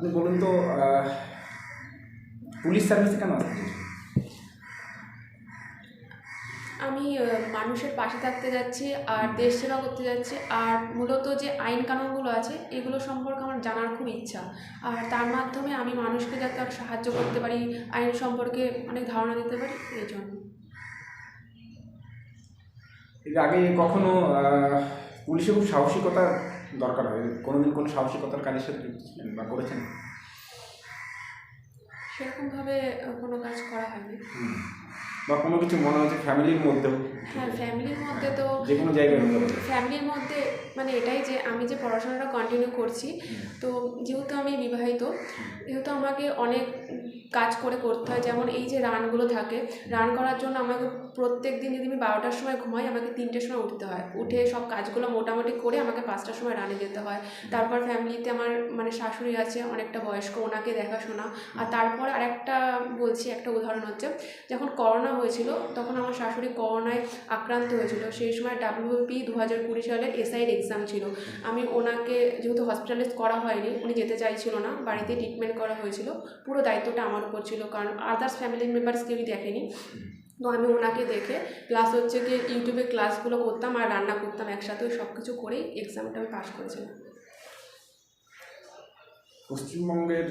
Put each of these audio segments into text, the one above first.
আপনি বলুন তো পুলিশ সার্ভিসে কেন আসতে? আমি মানুষের পাশে থাকতে যাচ্ছি আর দেশ সেবা করতে যাচ্ছি আর মূলত যে আইন কানুনগুলো আছে এগুলো সম্পর্কে আমার জানার খুব ইচ্ছা আর তার মাধ্যমে আমি মানুষকে যাতে আরও সাহায্য করতে পারি আইন সম্পর্কে অনেক ধারণা দিতে পারি এই জন্য আগে কখনো পুলিশে খুব সাহসিকতা দরকার হয়। কোনোদিন কোনো সাহসিকতার কাজের সাথে যুক্ত ছিলেন বা করেছেন? সেরকমভাবে কোনো কাজ করা হয়নি। বা কোনো কিছু মনে হচ্ছে ফ্যামিলির মধ্যেও? হ্যাঁ ফ্যামিলির মধ্যে তো যে কোনো জায়গায় ফ্যামিলির মধ্যে মানে এটাই যে আমি যে পড়াশোনাটা কন্টিনিউ করছি তো যেহেতু আমি বিবাহিত যেহেতু আমাকে অনেক কাজ করে করতে হয় যেমন এই যে রানগুলো থাকে রান করার জন্য আমাকে প্রত্যেক দিন যদি আমি বারোটার সময় ঘুমাই আমাকে তিনটের সময় উঠতে হয়। উঠে সব কাজগুলো মোটামুটি করে আমাকে পাঁচটার সময় রানে যেতে হয়। তারপর ফ্যামিলিতে আমার মানে শাশুড়ি আছে অনেকটা বয়স্ক ওনাকে দেখাশোনা। আর তারপর আরেকটা বলছি একটা উদাহরণ হচ্ছে, যখন করোনা হয়েছিল, তখন আমার শাশুড়ি করোনায় আক্রান্ত হয়েছিল। সেই সময় ডাব্লিউপি দু হাজার কুড়ি সালের এসআইয়ের এক্সাম ছিল। আমি ওনাকে যেহেতু হসপিটালাইজ করা হয়নি, উনি যেতে চাইছিল না, বাড়িতে ট্রিটমেন্ট করা হয়েছিল। পুরো দায়িত্বটা আমার উপর ছিল, কারণ আদার্স ফ্যামিলি মেম্বার্স কেউই দেখেনি। তো আমি ওনাকে দেখে প্লাস হচ্ছে কি ইউটিউবে ক্লাসগুলো করতাম আর রান্না করতাম একসাথে সব কিছু করেই এক্সামটা আমি পাস করেছিলাম। পশ্চিমবঙ্গের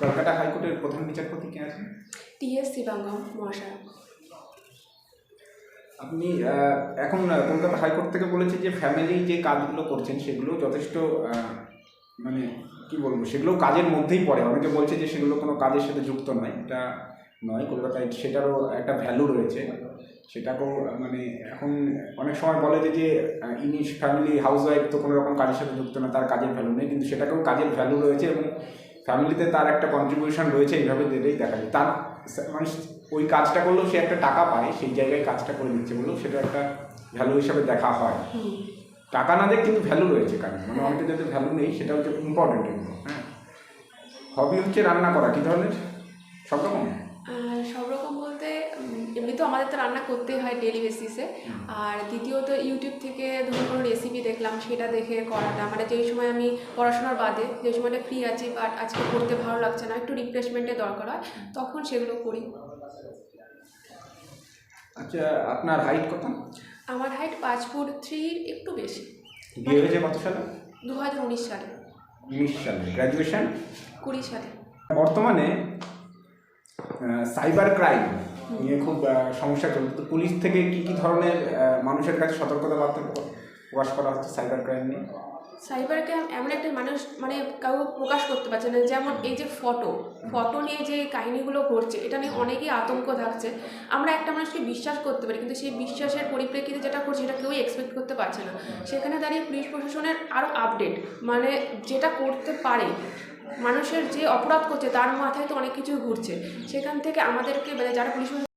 কলকাতা হাইকোর্টের প্রধান বিচারপতি কে আছেন? টিএস শিবাঙ্গম মহাশয়। আপনি এখন কলকাতা হাইকোর্ট থেকে বলেছে যে ফ্যামিলি যে কাজগুলো করছেন সেগুলো যথেষ্ট মানে কি বলব সেগুলো কাজের মধ্যেই পড়ে। অনেকে বলছে যে সেগুলো কোনো কাজের সাথে যুক্ত নয় এটা নয়। কলকাতায় সেটারও একটা ভ্যালু রয়েছে। সেটাকেও মানে এখন অনেক সময় বলে যে যে ইনি ফ্যামিলি হাউস ওয়াইফ তো কোনো রকম কাজের সাথে যুক্ত না তার কাজের ভ্যালু নেই। কিন্তু সেটাকেও কাজের ভ্যালু রয়েছে এবং ফ্যামিলিতে তার একটা কন্ট্রিবিউশন রয়েছে এইভাবে দিলেই দেখা যায়। তার মানে ওই কাজটা করলেও সে একটা টাকা পায় সেই জায়গায় কাজটা করে দিচ্ছে বলেও সেটা একটা ভ্যালু হিসাবে দেখা হয়। টাকা না দেখ কিন্তু ভ্যালু রয়েছে কারণ মানে অনেকের যাতে ভ্যালু নেই সেটা হচ্ছে ইম্পর্টেন্ট হ্যাঁ। হবি হচ্ছে রান্না করা কী ধরনের? আমাদের তো রান্না করতেই হয় ডেলি বেসিসে আর দ্বিতীয়ত ইউটিউব থেকে ধরুন কোনো রেসিপি দেখলাম সেটা দেখে করাটা। মানে যেই সময় আমি পড়াশোনার বাদে যে সময়টা ফ্রি আছি বাট আজকে করতে ভালো লাগছে না একটু রিফ্রেশমেন্টের দরকার হয় তখন সেগুলো করি। আচ্ছা আপনার হাইট কত? আমার হাইট পাঁচ ফুট থ্রির একটু বেশি। বিয়ে হয়েছে কত সালে? দু হাজার উনিশ সালে। উনিশ সালে। গ্র্যাজুয়েশন কুড়ি সালে। বর্তমানে সাইবার ক্রাইম খুব সমস্যা চলছে। তো পুলিশ থেকে কি কি ধরনের মানুষের কাছে সতর্কতা বার্তা প্রকাশ করা হচ্ছে সাইবার ক্রাইম নিয়ে? সাইবার ক্রাইম এমন একটা মানুষ মানে কাউ প্রকাশ করতে পারছে না। যেমন এই যে ফটো ফটো নিয়ে যে কাহিনিগুলো ঘটছে, এটা নিয়ে অনেকেই আতঙ্ক থাকছে। আমরা একটা মানুষকে বিশ্বাস করতে পারি, কিন্তু সেই বিশ্বাসের পরিপ্রেক্ষিতে যেটা করছে সেটা কেউই এক্সপেক্ট করতে পারছে না। সেখানে দাঁড়িয়ে পুলিশ প্রশাসনের আরও আপডেট মানে যেটা করতে পারে মানুষের যে অপরাধ করছে, তার মাথায় তো অনেক কিছুই ঘুরছে। সেখান থেকে আমাদেরকে মানে যারা পুলিশ